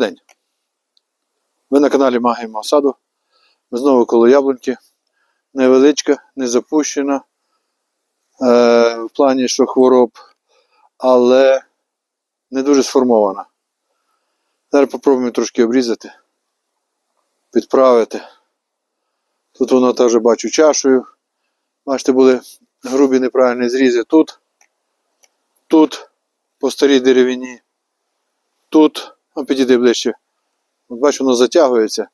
Добрий день. Ви на каналі Магія мого саду. Ми знову коло яблуньки. Невеличка, не запущена е, в плані, що хвороб, але не дуже сформована. Зараз попробуємо трошки обрізати, підправити. Тут воно теж бачу чашею. Бачите, були грубі неправильні зрізи тут, тут, по старій деревині, тут, ну, підійди ближче. От воно затягується.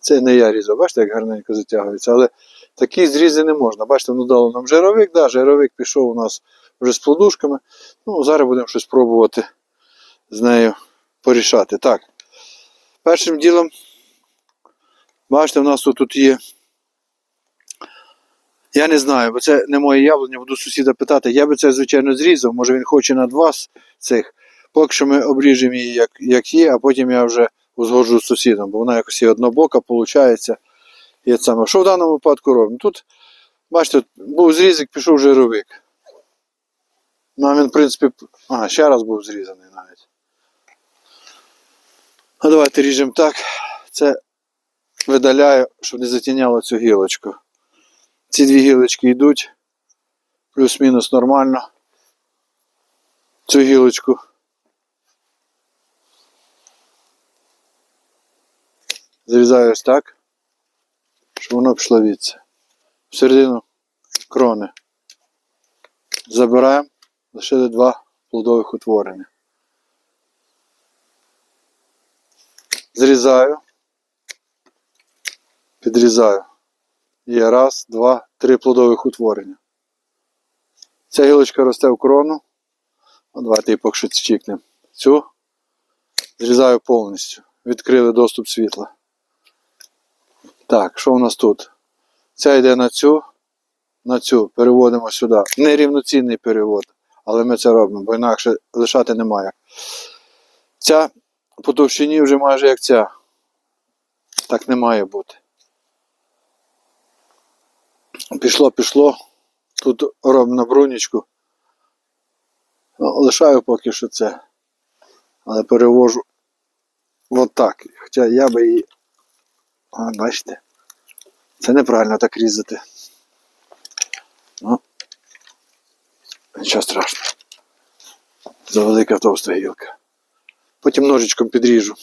Це не я різав, бачите, як гарненько затягується. Але такі зрізи не можна. Бачите, воно дало нам жировик, да, жировик пішов у нас вже з плодушками. Ну, зараз будемо щось пробувати з нею порішати. Так. Першим ділом, бачите, у нас тут, тут є. Я не знаю, бо це не моє яблуня, буду сусіда питати. Я би це, звичайно, зрізав, може він хоче над вас цих. Поки що ми обріжемо її як, як є, а потім я вже узгоджу з сусідом, бо вона якось і однобока, виходить. І саме. Що в даному випадку робимо? Тут, бачите, був зрізик, пішов жировик. Ну, а він, в принципі, ага, ще раз був зрізаний навіть. А давайте ріжемо так. Це видаляю, щоб не затіняло цю гілочку. Ці дві гілочки йдуть. Плюс-мінус нормально. Цю гілочку. Зрізаю ось так, щоб воно пішло відси. Всередину крони. Забираємо, лишили два плодових утворення. Зрізаю, підрізаю. Є раз, два, три плодових утворення. Ця гілочка росте в крону. Ну, давайте її поки що чікнемо. Цю зрізаю повністю. Відкрили доступ світла. Так, що у нас тут? Ця йде на цю, на цю переводимо сюди. Нерівноцінний перевод, але ми це робимо, бо інакше лишати немає. Ця по товщині вже майже як ця. Так не має бути. Пішло, пішло. Тут робимо на брунічку. Ну, лишаю поки що це. Але перевожу от так. Хоча я би її. А, бачите? Це неправильно так різати. Ну, нічого страшного. Завелика товста гілка. Потім ножичком підріжу.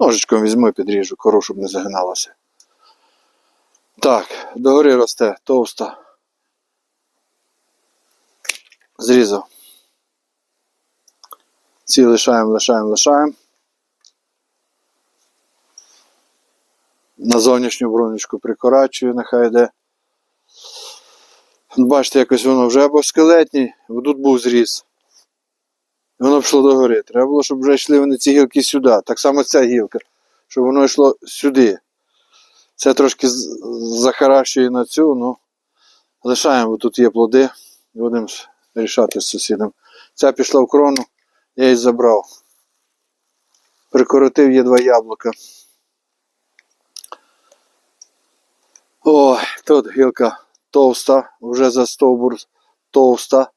Ножичком візьму і підріжу, кору, щоб не загиналося. Так, догори росте товста. Зрізав. Ці лишаємо, лишаємо, лишаємо. На зовнішню бронечку прикорачую, нехай йде. Бачите, якось воно вже або скелетні, бо тут був зріз. Воно пішло догори. Треба було, щоб вже йшли вони ці гілки сюди. Так само ця гілка, щоб воно йшло сюди. Це трошки захаращує на цю, ну лишаємо, бо тут є плоди. Будемо рішати з сусідом. Ця пішла в крону, я її забрав. Прикоротив є два яблука. Ой, тут гілка товста, вже за стовбур товста.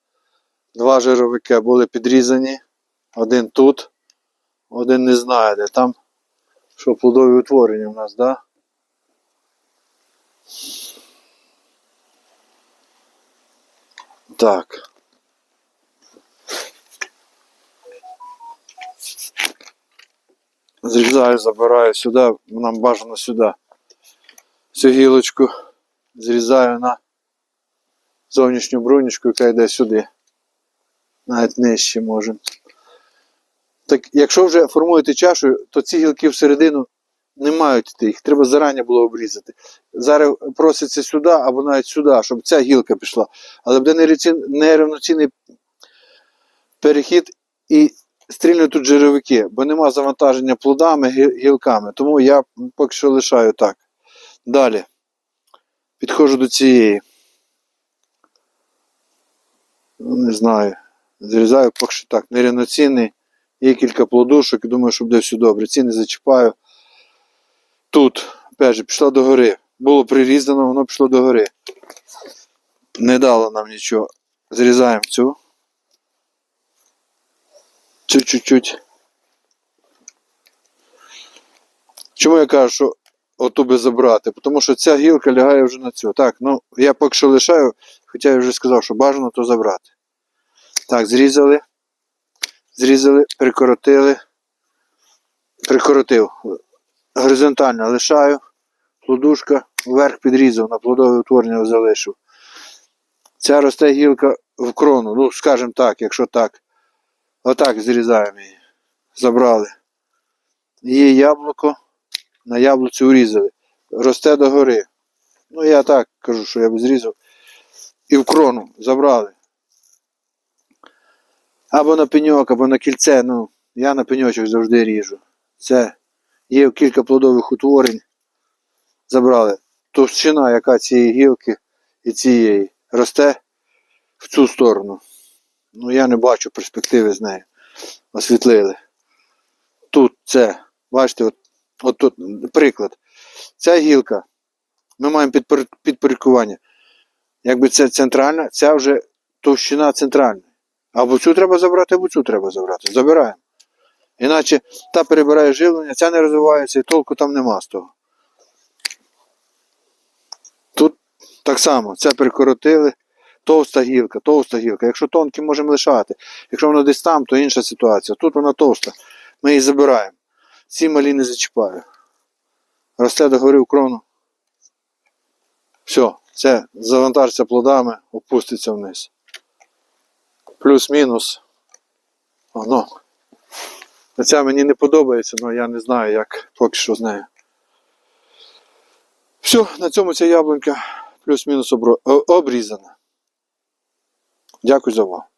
Два жировики були підрізані. Один тут, один не знаю де. Там що плодові утворення у нас, да? Так. Зрізаю, забираю сюди, нам бажано сюди. Цю гілочку зрізаю на зовнішню брунічку, яка йде сюди. Навіть нижче може. Так, якщо вже формуєте чашу, то ці гілки всередину не мають йти, їх треба зарані було обрізати. Зараз проситься сюди або навіть сюди, щоб ця гілка пішла. Але буде нерівноцінний перехід і стрільнуть тут жировики, бо нема завантаження плодами, гілками. Тому я поки що лишаю так. Далі. Підходжу до цієї. Ну, не знаю. Зрізаю поки що так. Нерівноцінний. Є кілька плодушок, і думаю, що буде все добре. Ці не зачіпаю. Тут, опять же, пішла до гори. Було прирізано, воно пішло до гори. Не дало нам нічого. Зрізаємо цю. Цю чуть-чуть. Чому я кажу, що оту би забрати? Тому що ця гілка лягає вже на цю. Так, ну я поки що лишаю, хоча я вже сказав, що бажано то забрати. Так, зрізали. Зрізали, прикоротили. Прикоротив. Горизонтально лишаю. Плодушка вверх підрізав, на плодове утворення залишив. Ця росте гілка в крону. Ну, скажімо так, якщо так. Отак зрізаємо її. Забрали. Є яблуко, на яблуці урізали. Росте догори. Ну, я так кажу, що я б зрізав. І в крону забрали. Або на пеньок, або на кільце. Ну, я на пеньочок завжди ріжу. Це є кілька плодових утворень. Забрали. Товщина, яка цієї гілки і цієї росте в цю сторону. Ну, я не бачу перспективи з нею. Освітлили. Тут це, бачите, от, от тут приклад. Ця гілка, ми маємо підпорядкування. Якби це центральна, ця вже товщина центральна. Або цю треба забрати, або цю треба забрати. Забираємо. Іначе та перебирає живлення, ця не розвивається і толку там нема з того. Тут так само, це прикоротили. Товста гілка, товста гілка. Якщо тонкі, можемо лишати. Якщо воно десь там, то інша ситуація. Тут вона товста. Ми її забираємо. Ці малі не зачіпаю. Росте догори в крону. Все, це завантажиться плодами, опуститься вниз. Плюс-мінус. Воно. Ця мені не подобається, але я не знаю, як поки що з нею. Все, на цьому ця яблунька плюс-мінус обрізана. Дякую за увагу.